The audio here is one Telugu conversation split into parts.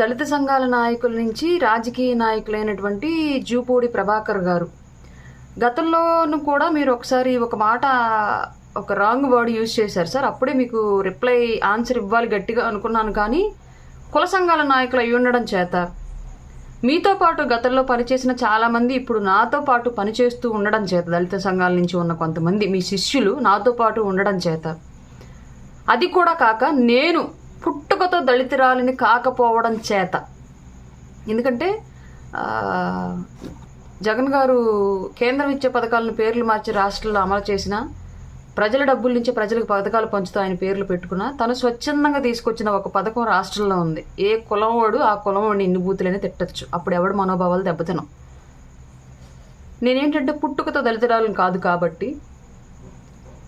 దళిత సంఘాల నాయకుల నుంచి రాజకీయ నాయకులైనటువంటి జూపూడి ప్రభాకర్ గారు. గతంలోనూ కూడా మీరు ఒకసారి ఒక మాట ఒక రాంగ్ వర్డ్ యూజ్ చేశారు సార్. అప్పుడే మీకు రిప్లై ఆన్సర్ ఇవ్వాలి గట్టిగా అనుకున్నాను కానీ కుల సంఘాల నాయకులు అయి ఉండడం చేత మీతో పాటు గతంలో పనిచేసిన చాలామంది ఇప్పుడు నాతో పాటు పనిచేస్తూ ఉండడం చేత దళిత సంఘాల నుంచి ఉన్న కొంతమంది మీ శిష్యులు నాతో పాటు ఉండడం చేత. అది కూడా కాక నేను పుట్టుకతో దళితురాలిని కాకపోవడం చేత. ఎందుకంటే జగన్ గారు కేంద్రం ఇచ్చే పథకాలను పేర్లు మార్చి రాష్ట్రంలో అమలు చేసిన ప్రజల డబ్బుల నుంచి ప్రజలకు పథకాలు పంచుతూ ఆయన పేర్లు పెట్టుకున్న తను స్వచ్ఛందంగా తీసుకొచ్చిన ఒక పథకం రాష్ట్రంలో ఉంది. ఏ కులం వాడు ఆ కులం వాడిని ఇన్ని బూతులైనా తిట్టచ్చు. అప్పుడు ఎవడు మనోభావాలు దెబ్బతినం. నేనేంటంటే పుట్టుకతో దళితురాలను కాదు కాబట్టి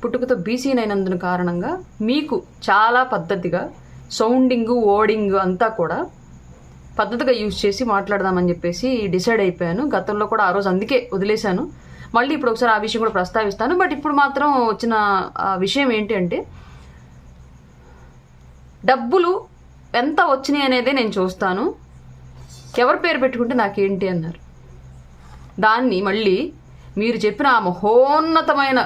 పుట్టుకతో బీసీనైనందున కారణంగా మీకు చాలా పద్ధతిగా సౌండింగ్ ఓడింగ్ అంతా కూడా పద్ధతిగా యూజ్ చేసి మాట్లాడదామని చెప్పేసి డిసైడ్ అయిపోయాను. గతంలో కూడా ఆ రోజు అందుకే వదిలేశాను. మళ్ళీ ఇప్పుడు ఒకసారి ఆ విషయం కూడా ప్రస్తావిస్తాను. బట్ ఇప్పుడు మాత్రం వచ్చిన ఆ విషయం ఏంటి అంటే డబ్బులు ఎంత వచ్చినాయి అనేదే నేను చూస్తాను. ఎవరి పేరు పెట్టుకుంటే నాకేంటి అన్నారు. దాన్ని మళ్ళీ మీరు చెప్పిన ఆ మహోన్నతమైన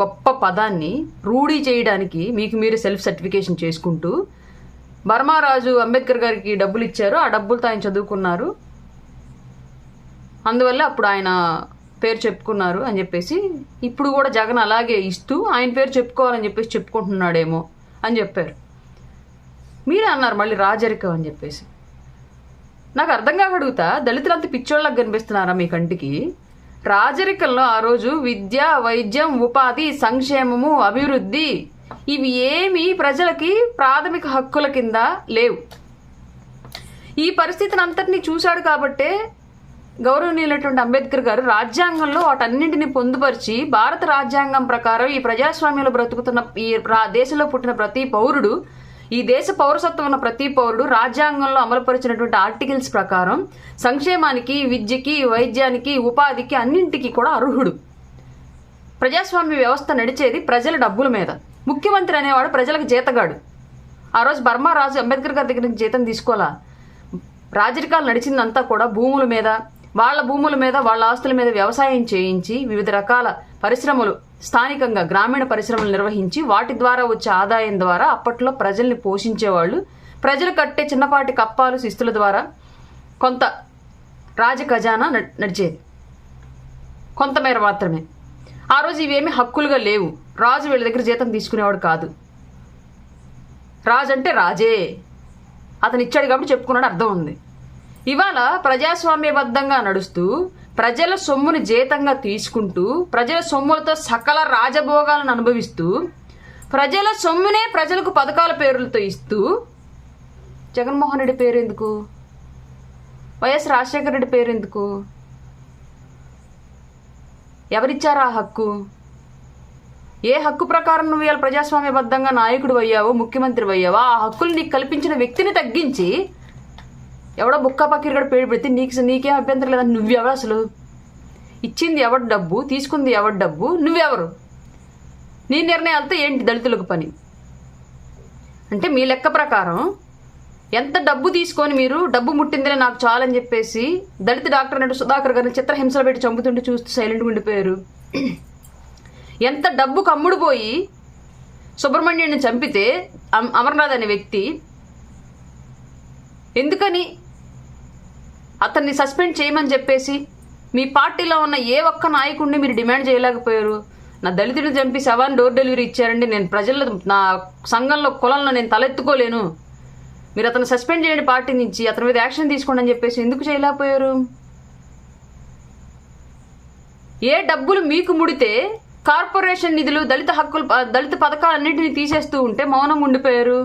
గొప్ప పదాన్ని రూఢీ చేయడానికి మీకు మీరు సెల్ఫ్ సర్టిఫికేషన్ చేసుకుంటూ బర్మారాజు అంబేద్కర్ గారికి డబ్బులు ఇచ్చారు. ఆ డబ్బులతో ఆయన చదువుకున్నారు. అందువల్ల అప్పుడు ఆయన పేరు చెప్పుకున్నారు అని చెప్పేసి. ఇప్పుడు కూడా జగన్ అలాగే ఇస్తూ ఆయన పేరు చెప్పుకోవాలని చెప్పేసి చెప్పుకుంటున్నాడేమో అని చెప్పారు. మీరే అన్నారు మళ్ళీ రాజరికం అని చెప్పేసి. నాకు అర్థం కాక అడుగుతా దళితులంతా పిచ్చోళ్ళకి కనిపిస్తున్నారా మీ కంటికి? రాజరికంలో ఆ రోజు విద్య వైద్యం ఉపాధి సంక్షేమము అభివృద్ధి ఇవి ఏమీ ప్రజలకి ప్రాథమిక హక్కుల కింద లేవు. ఈ పరిస్థితిని అంతటినీ చూశాడు కాబట్టే గౌరవనీయులైనటువంటి అంబేద్కర్ గారు రాజ్యాంగంలో వాటన్నింటిని పొందుపరిచి భారత రాజ్యాంగం ప్రకారం ఈ ప్రజాస్వామ్యంలో బ్రతుకుతున్న ఈ దేశంలో పుట్టిన ప్రతి పౌరుడు ఈ దేశ పౌరసత్వం ఉన్న ప్రతి పౌరుడు రాజ్యాంగంలో అమలుపరిచినటువంటి ఆర్టికల్స్ ప్రకారం సంక్షేమానికి విద్యకి వైద్యానికి ఉపాధికి అన్నింటికి కూడా అర్హుడు. ప్రజాస్వామ్య వ్యవస్థ నడిచేది ప్రజల డబ్బుల మీద. ముఖ్యమంత్రి అనేవాడు ప్రజలకు జీతగాడు. ఆ రోజు బర్మా రాజు అంబేద్కర్ గారి దగ్గర నుంచి జీతం తీసుకోవాలా? రాజరికాలు నడిచిందంతా కూడా భూముల మీద వాళ్ళ భూముల మీద వాళ్ళ ఆస్తుల మీద వ్యవసాయం చేయించి వివిధ రకాల పరిశ్రమలు స్థానికంగా గ్రామీణ పరిశ్రమలు నిర్వహించి వాటి ద్వారా వచ్చే ఆదాయం ద్వారా అప్పట్లో ప్రజల్ని పోషించేవాళ్ళు. ప్రజలు కట్టే చిన్నపాటి కప్పాలు శిస్తుల ద్వారా కొంత రాజ ఖజానా నడిచేది. కొంతమేర మాత్రమే. ఆ రోజు ఇవేమీ హక్కులుగా లేవు. రాజు వీళ్ళ దగ్గర జీతం తీసుకునేవాడు కాదు. రాజు అంటే రాజే. అతను ఇచ్చాడు కాబట్టి చెప్పుకున్నాడు అర్థం ఉంది. ఇవాళ ప్రజాస్వామ్యబద్ధంగా నడుస్తూ ప్రజల సొమ్ముని జీతంగా తీసుకుంటూ ప్రజల సొమ్ములతో సకల రాజభోగాలను అనుభవిస్తూ ప్రజల సొమ్మునే ప్రజలకు పథకాల పేర్లతో ఇస్తూ జగన్మోహన్ రెడ్డి పేరు ఎందుకు? వైఎస్ రాజశేఖర రెడ్డి పేరు ఎందుకు? ఎవరిచ్చారా ఆ హక్కు? ఏ హక్కు ప్రకారం నువ్వు ఇవాళ ప్రజాస్వామ్యబద్ధంగా నాయకుడు అయ్యావో ముఖ్యమంత్రి అయ్యావో ఆ హక్కులు నీకు కల్పించిన వ్యక్తిని తగ్గించి ఎవడో బుక్క పక్కిరిగడ పేరు పెడితే నీకు నీకేం అభ్యంతరం లేదని నువ్వెవరు అసలు? ఇచ్చింది ఎవరి డబ్బు తీసుకుంది ఎవరి డబ్బు నువ్వెవరు? నీ నిర్ణయాలతో ఏంటి దళితులకు పని? అంటే మీ లెక్క ప్రకారం ఎంత డబ్బు తీసుకొని మీరు డబ్బు ముట్టిందిలే నాకు చాలని చెప్పేసి దళిత డాక్టర్ నటు సుధాకర్ గారిని చిత్రహింసలు పెట్టి చంపుతుంటే చూస్తూ సైలెంట్గా ఉండిపోయారు. ఎంత డబ్బు కమ్ముడుపోయి సుబ్రహ్మణ్యుడిని చంపితే అమర్నాథ్ అనే వ్యక్తి ఎందుకని అతన్ని సస్పెండ్ చేయమని చెప్పేసి మీ పార్టీలో ఉన్న ఏ ఒక్క నాయకుడిని మీరు డిమాండ్ చేయలేకపోయారు? నా దళితుడిని చంపి శవాన్ని డోర్ డెలివరీ ఇచ్చారండి. నేను ప్రజల్లో నా సంఘంలో కులంలో నేను తలెత్తుకోలేను. మీరు అతను సస్పెండ్ చేయండి పార్టీ నుంచి. అతని మీద యాక్షన్ తీసుకోండి అని చెప్పేసి ఎందుకు చేయలేకపోయారు? ఏ డబ్బులు మీకు ముడితే కార్పొరేషన్ నిధులు దళిత హక్కులు దళిత పథకాలన్నింటినీ తీసేస్తూ ఉంటే మౌనం ఉండిపోయారు.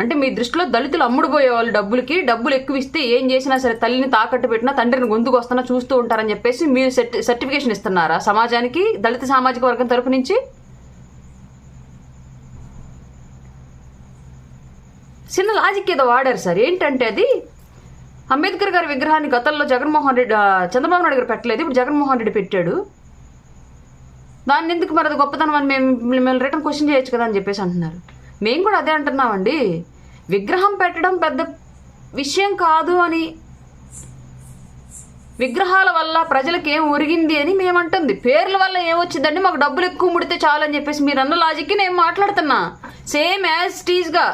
అంటే మీ దృష్టిలో దళితులు అమ్ముడుపోయే వాళ్ళు డబ్బులకి డబ్బులు ఎక్కువ ఇస్తే ఏం చేసినా సరే తల్లిని తాకట్టు పెట్టినా తండ్రిని గొంతుకు వస్తున్నా చూస్తూ ఉంటారని చెప్పేసి మీరు సర్టిఫికేషన్ ఇస్తున్నారా? సమాజానికి దళిత సామాజిక వర్గం తరపు నుంచి? చిన్న లాజిక్ ఏదో వాడారు సార్. ఏంటంటే అది? అంబేద్కర్ గారి విగ్రహాన్ని గతంలో జగన్మోహన్ రెడ్డి చంద్రబాబు నాయుడు గారు పెట్టలేదు. ఇప్పుడు జగన్మోహన్ రెడ్డి పెట్టాడు. దాన్ని ఎందుకు మరి అది గొప్పతనం అని మేము మిమ్మల్ని రిటర్న్ క్వశ్చన్ చేయొచ్చు కదా అని చెప్పేసి అంటున్నారు. మేము కూడా అదే అంటున్నామండి. విగ్రహం పెట్టడం పెద్ద విషయం కాదు అని విగ్రహాల వల్ల ప్రజలకు ఏం ఒరిగింది అని మేమంటుంది. పేర్ల వల్ల ఏమొచ్చిందండి మాకు డబ్బులు ఎక్కువ ముడితే చాలు అని చెప్పేసి మీరు అన్న లాజిక్కి నేను మాట్లాడుతున్నా. సేమ్ యాజ్ టీజ్గా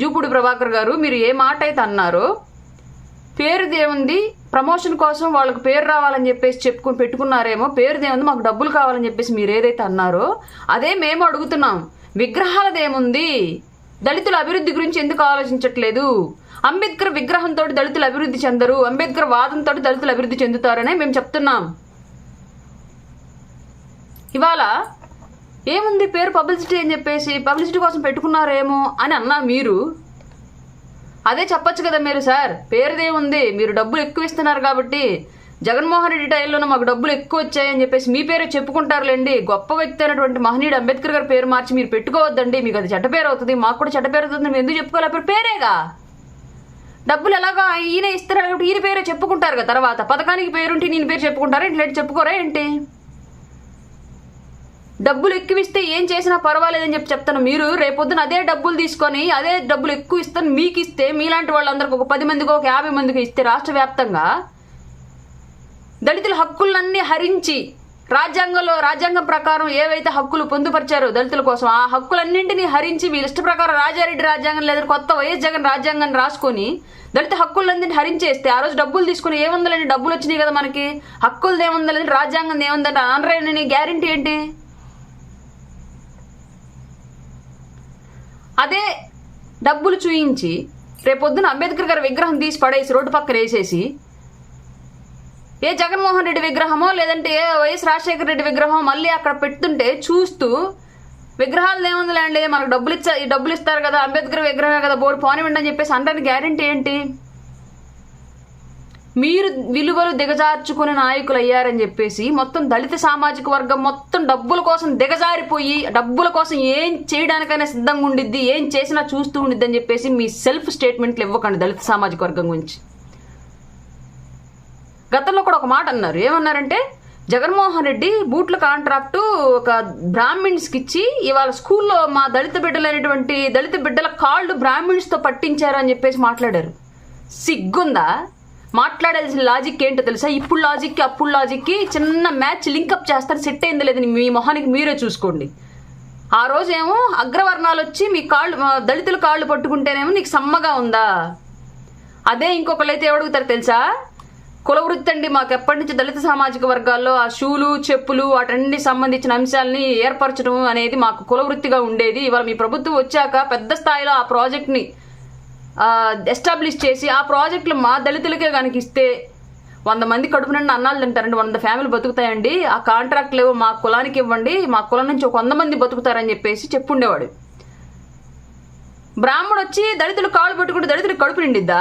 జూపుడు ప్రభాకర్ గారు మీరు ఏ మాట అయితే అన్నారో పేరుది ఏముంది? ప్రమోషన్ కోసం వాళ్ళకి పేరు రావాలని చెప్పేసి చెప్పుకుని పెట్టుకున్నారేమో పేరుది ఏముంది మాకు డబ్బులు కావాలని చెప్పేసి మీరు ఏదైతే అన్నారో అదే మేము అడుగుతున్నాం. విగ్రహాలదేముంది దళితుల అభివృద్ధి గురించి ఎందుకు ఆలోచించట్లేదు? అంబేద్కర్ విగ్రహంతో దళితులు అభివృద్ధి చెందరు అంబేద్కర్ వాదంతో దళితులు అభివృద్ధి చెందుతారనే మేము చెప్తున్నాం. ఇవాళ ఏముంది పేరు పబ్లిసిటీ అని చెప్పేసి పబ్లిసిటీ కోసం పెట్టుకున్నారేమో అని అన్నా మీరు. అదే చెప్పొచ్చు కదా మీరు సార్. పేరుదే ఉంది. మీరు డబ్బులు ఎక్కువ ఇస్తున్నారు కాబట్టి. జగన్మోహన్ రెడ్డి టైంలోనే మాకు డబ్బులు ఎక్కువ వచ్చాయని చెప్పేసి మీ పేరు చెప్పుకుంటారులేండి. గొప్ప వ్యక్తి అయినటువంటి మహనీయుడు అంబేద్కర్ గారి పేరు మార్చి మీరు పెట్టుకోవద్దండి. మీకు అది చెడ్డ పేరు అవుతుంది. మాకు కూడా చెడ్డ పేరు అవుతుంది. మేము ఎందుకు చెప్పుకోవాలి? పేరేగా? డబ్బులు ఎలాగా ఈయన ఇస్తారు కాబట్టి ఈయన పేరే చెప్పుకుంటారు కదా తర్వాత. పథకానికి పేరుంటే నేను పేరు చెప్పుకుంటారా? ఇంట్లో చెప్పుకోరా ఏంటి? డబ్బులు ఎక్కువ ఇస్తే ఏం చేసినా పర్వాలేదని చెప్పి చెప్తాను. మీరు రేపొద్దున అదే డబ్బులు తీసుకొని అదే డబ్బులు ఎక్కువ ఇస్తాను మీకు ఇస్తే మీలాంటి వాళ్ళందరికి ఒక పది మందికి ఒక యాభై మందికి ఇస్తే రాష్ట్ర వ్యాప్తంగా దళితుల హక్కులన్నీ హరించి రాజ్యాంగంలో రాజ్యాంగం ప్రకారం ఏవైతే హక్కులు పొందుపరిచారో దళితుల కోసం ఆ హక్కులన్నింటినీ హరించి వీళ్ళ ఇష్ట ప్రకారం రాజారెడ్డి రాజ్యాంగం లేదా కొత్త వైఎస్ జగన్ రాజ్యాంగాన్ని రాసుకొని దళిత హక్కులన్నింటినీ హరించేస్తే ఆ రోజు డబ్బులు తీసుకుని ఏముందలని డబ్బులు వచ్చినాయి కదా మనకి. హక్కులు ఏముందని రాజ్యాంగం ఏముందంటే అనరైన గ్యారంటీ ఏంటి? అదే డబ్బులు చూయించి రేపొద్దున అంబేద్కర్ గారి విగ్రహం తీసి పడేసి రోడ్డు పక్కన వేసేసి ఏ జగన్మోహన్ రెడ్డి విగ్రహమో లేదంటే ఏ వైఎస్ రాజశేఖర రెడ్డి విగ్రహం మళ్ళీ అక్కడ పెడుతుంటే చూస్తూ విగ్రహాలు ఏముందిలేండి మనకు డబ్బులు ఇచ్చా ఈ డబ్బులు ఇస్తారు కదా అంబేద్కర్ విగ్రహమే కదా బోర్డు పోనివ్వండి అని చెప్పేసి అంటే గ్యారంటీ ఏంటి? మీరు విలువలు దిగజార్చుకుని నాయకులు అయ్యారని చెప్పేసి మొత్తం దళిత సామాజిక వర్గం మొత్తం డబ్బుల కోసం దిగజారిపోయి డబ్బుల కోసం ఏం చేయడానికైనా సిద్ధంగా ఉండిద్ది ఏం చేసినా చూస్తూ ఉండిద్ది అని చెప్పేసి మీ సెల్ఫ్ స్టేట్మెంట్లు ఇవ్వకండి దళిత సామాజిక వర్గం గురించి. గతంలో కూడా ఒక మాట అన్నారు. ఏమన్నారంటే జగన్మోహన్ రెడ్డి బూట్ల కాంట్రాక్టు ఒక బ్రాహ్మిన్స్కి ఇచ్చి ఇవాళ స్కూల్లో మా దళిత బిడ్డలైనటువంటి దళిత బిడ్డల కాళ్ళు బ్రాహ్మిన్స్తో పట్టించారు అని చెప్పేసి మాట్లాడారు. సిగ్గుందా? మాట్లాడాల్సిన లాజిక్ ఏంటో తెలుసా? ఇప్పుడు లాజిక్కి అప్పుడు లాజిక్కి చిన్న మ్యాచ్ లింకప్ చేస్తారు సెట్ అయింది లేదని మీ మొహానికి మీరే చూసుకోండి. ఆ రోజేమో అగ్రవర్ణాలు వచ్చి మీ కాళ్ళు దళితుల కాళ్ళు పట్టుకుంటేనేమో నీకు సమ్మగా ఉందా? అదే ఇంకొకళ్ళైతే ఎవడుగుతారు తెలుసా? కులవృత్తి అండి మాకు ఎప్పటి నుంచి దళిత సామాజిక వర్గాల్లో ఆ షూలు చెప్పులు వాటన్ని సంబంధించిన అంశాలని ఏర్పరచడం అనేది మాకు కులవృత్తిగా ఉండేది. ఇవాళ మీ ప్రభుత్వం వచ్చాక పెద్ద స్థాయిలో ఆ ప్రాజెక్ట్ని ఎస్టాబ్లిష్ చేసి ఆ ప్రాజెక్టులు మా దళితులకే కనుక ఇస్తే వంద మంది కడుపు నిండా అన్నాలు తింటారండి వంద ఫ్యామిలీ బతుకుతాయండి ఆ కాంట్రాక్ట్లు మా కులానికి ఇవ్వండి మా కులం నుంచి ఒక వంద మంది బతుకుతారని చెప్పేసి చెప్పుండేవాడు. బ్రాహ్మడు వచ్చి దళితులు కాలు పట్టుకుంటే దళితులు కడుపు నిండిద్దా?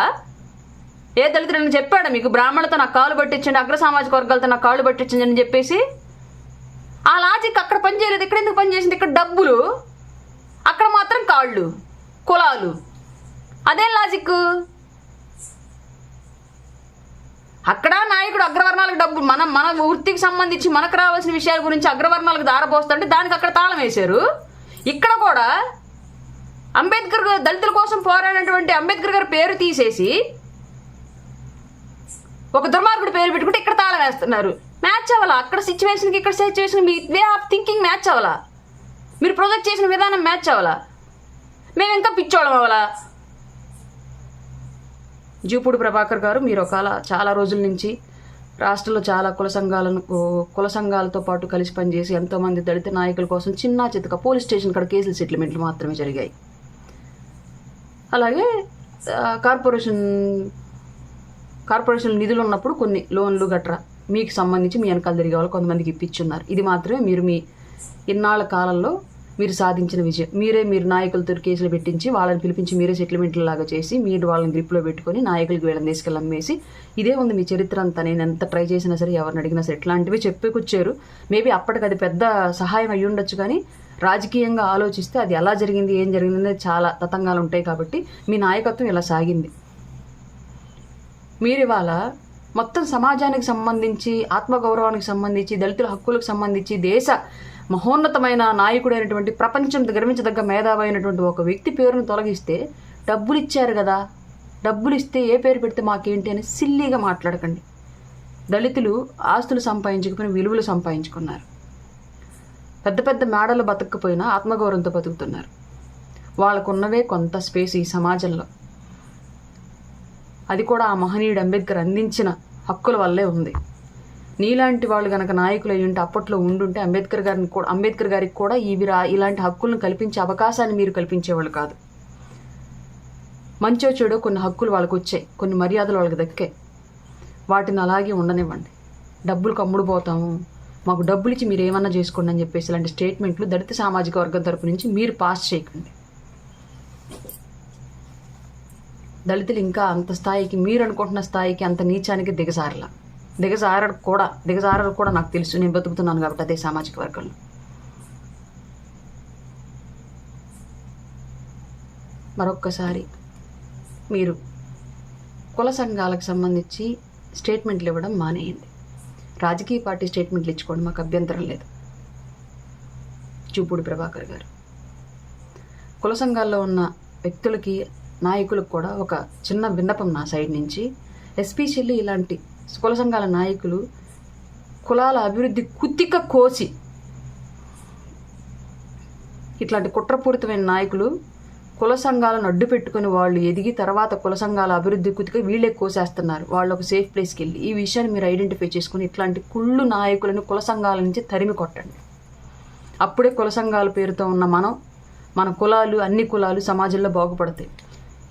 ఏ దళితుడు చెప్పాడు మీకు? బ్రాహ్మణులతో నా కాలు పట్టించండి అగ్ర సామాజిక వర్గాలతో నా కాళ్ళు పట్టించండి అని చెప్పేసి? ఆ లాజిక్ అక్కడ పని చేయలేదు ఇక్కడ ఎందుకు పనిచేసింది? ఇక్కడ డబ్బులు అక్కడ మాత్రం కాళ్ళు కులాలు. అదే లాజిక్ అక్కడ నాయకుడు అగ్రవర్ణాలకు డబ్బు మన మన వృత్తికి సంబంధించి మనకు రావాల్సిన విషయాల గురించి అగ్రవర్ణాలకు దారపోస్తుంటే దానికి అక్కడ తాళం వేశారు. ఇక్కడ కూడా అంబేద్కర్ గారు దళితుల కోసం పోరాడినటువంటి అంబేద్కర్ గారి పేరు తీసేసి ఒక దుర్మార్గుడు పేరు పెట్టుకుంటే ఇక్కడ తాళం వేస్తున్నారు. మ్యాచ్ అవ్వాలా? అక్కడ సిచ్యువేషన్కి ఇక్కడ సిచ్యువేషన్ మీ వే ఆఫ్ థింకింగ్ మ్యాచ్ అవ్వాలా? మీరు ప్రొజెక్ట్ చేసిన విధానం మ్యాచ్ అవ్వాలా? మేము ఇంకా పిచ్చోళం అవ్వాలా? జీపుడు ప్రభాకర్ గారు మీరు ఒకవేళ చాలా రోజుల నుంచి రాష్ట్రంలో చాలా కుల సంఘాలను కుల సంఘాలతో పాటు కలిసి పనిచేసి ఎంతోమంది దళిత నాయకుల కోసం చిన్న చితక పోలీస్ స్టేషన్ కాడ కేసుల సెటిల్మెంట్లు మాత్రమే జరిగాయి. అలాగే కార్పొరేషన్ కార్పొరేషన్ నిధులు ఉన్నప్పుడు కొన్ని లోన్లు గట్రా మీకు సంబంధించి మీ వెనకాల తిరిగే వాళ్ళు కొంతమందికి ఇప్పించున్నారు. ఇది మాత్రమే మీరు మీ ఇన్నాళ్ళ కాలంలో మీరు సాధించిన విజయం. మీరే మీరు నాయకులతో కేసులు పెట్టించి వాళ్ళని పిలిపించి మీరే సెటిల్మెంట్లు లాగా చేసి మీరు వాళ్ళని గ్రిప్లో పెట్టుకొని నాయకులకి వీళ్ళని తీసుకెళ్ళి అమ్మేసి ఇదే ఉంది మీ చరిత్ర అంతా. నేను ఎంత ట్రై చేసినా సరే ఎవరిని అడిగినా సరే ఇట్లాంటివి చెప్పుకొచ్చారు మేబీ అప్పటికి అది పెద్ద సహాయం అయ్యి ఉండొచ్చు కానీ రాజకీయంగా ఆలోచిస్తే అది ఎలా జరిగింది ఏం జరిగింది అనేది చాలా తతంగాలు ఉంటాయి కాబట్టి మీ నాయకత్వం ఇలా సాగింది. మీరు ఇవాళ మొత్తం సమాజానికి సంబంధించి ఆత్మగౌరవానికి సంబంధించి దళితుల హక్కులకు సంబంధించి దేశ మహోన్నతమైన నాయకుడైనటువంటి ప్రపంచం గర్వించదగ్గ మేధావి అయినటువంటి ఒక వ్యక్తి పేరును తొలగిస్తే డబ్బులు ఇచ్చారు కదా. డబ్బులు ఇస్తే ఏ పేరు పెడితే మాకేంటి అని సిల్లీగా మాట్లాడకండి. దళితులు ఆస్తులు సంపాదించకపోయిన విలువలు సంపాదించుకున్నారు. పెద్ద పెద్ద మేడలు బతకపోయినా ఆత్మగౌరవంతో బతుకుతున్నారు. వాళ్ళకున్నవే కొంత స్పేస్ ఈ సమాజంలో. అది కూడా ఆ మహనీయుడు అంబేద్కర్ అందించిన హక్కుల వల్లే ఉంది. నీలాంటి వాళ్ళు గనక నాయకులు అయి ఉంటే అప్పట్లో ఉండుంటే అంబేద్కర్ గారిని కూడా అంబేద్కర్ గారికి కూడా ఇవి రా ఇలాంటి హక్కులను కల్పించే అవకాశాన్ని మీరు కల్పించేవాళ్ళు కాదు. మంచో చెడో కొన్ని హక్కులు వాళ్ళకు వచ్చాయి. కొన్ని మర్యాదలు వాళ్ళకి దక్కాయి వాటిని అలాగే ఉండనివ్వండి. డబ్బులు కమ్ముడు పోతాము. మాకు డబ్బులు ఇచ్చి మీరు ఏమన్నా చేసుకోండి అని చెప్పేసి ఇలాంటి స్టేట్మెంట్లు దళిత సామాజిక వర్గం తరపు నుంచి మీరు పాస్ చేయకండి. దళితులు ఇంకా అంత స్థాయికి మీరు అనుకుంటున్న స్థాయికి అంత నీచానికి దిగసారలా దిగజారడు కూడా దిగజారడు కూడా నాకు తెలుసు. నేను బతుకుతున్నాను కాబట్టి అదే సామాజిక వర్గంలో. మరొక్కసారి మీరు కుల సంఘాలకు సంబంధించి స్టేట్మెంట్లు ఇవ్వడం మానేయండి. రాజకీయ పార్టీ స్టేట్మెంట్లు ఇచ్చుకోవడం మాకు అభ్యంతరం లేదు. చూపుడు ప్రభాకర్ గారు. కుల సంఘాల్లో ఉన్న వ్యక్తులకి నాయకులకు కూడా ఒక చిన్న విన్నపం నా సైడ్ నుంచి. ఎస్పెషల్లీ ఇలాంటి కుల సంఘాల నాయకులు కులాల అభివృద్ధి కుత్తిక కోసి ఇట్లాంటి కుట్రపూరితమైన నాయకులు కుల సంఘాలను అడ్డు పెట్టుకుని వాళ్ళు ఎదిగి తర్వాత కుల సంఘాల అభివృద్ధి కుతిక వీళ్ళే కోసేస్తున్నారు. వాళ్ళు ఒక సేఫ్ ప్లేస్కి వెళ్ళి ఈ విషయాన్ని మీరు ఐడెంటిఫై చేసుకుని ఇట్లాంటి కుళ్ళు నాయకులను కుల సంఘాల నుంచి తరిమి కొట్టండి. అప్పుడే కుల సంఘాల పేరుతో ఉన్న మనం మన కులాలు అన్ని కులాలు సమాజంలో బాగుపడతాయి.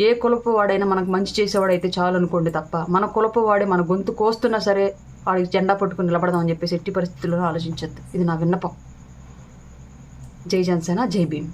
ఏ కులపు వాడైనా మనకు మంచి చేసేవాడైతే చాలు అనుకోండి తప్ప. మన కులపు వాడే మన గొంతు కోస్తున్నా సరే వాడికి జెండా పట్టుకుని నిలబడదాం అని చెప్పేసి ఎట్టి పరిస్థితుల్లో ఆలోచించద్దు. ఇది నా విన్నపం. జై జనసేన జై భీమ్.